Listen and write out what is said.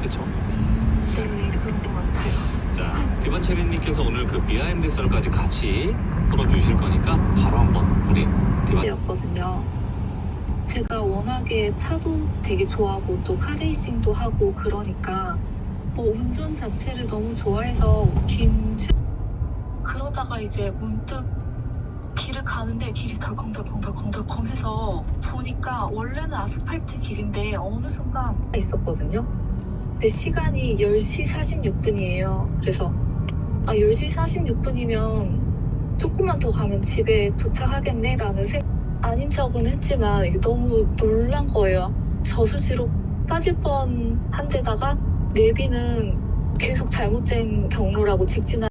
그쵸? 네, 그런 것 같아요. 자, 디번 체리님께서 오늘 그 비하인드 썰까지 같이 풀어주실 거니까 바로 한번 우리 디바 때였거든요. 제가 워낙에 차도 되게 좋아하고 또 카레이싱도 하고 그러니까 뭐 운전 자체를 너무 좋아해서 긴 시- 그러다가 이제 문득 길을 가는데 길이 덜컹덜컹덜컹덜컹해서 보니까 원래는 아스팔트 길인데 어느 순간 있었거든요. 근데 시간이 10시 46분이에요. 그래서 아 10시 46분이면 조금만 더 가면 집에 도착하겠네라는 생각 아닌 척은 했지만 이게 너무 놀란 거예요. 저수지로 빠질 뻔한 데다가 내비는 계속 잘못된 경로라고 직진하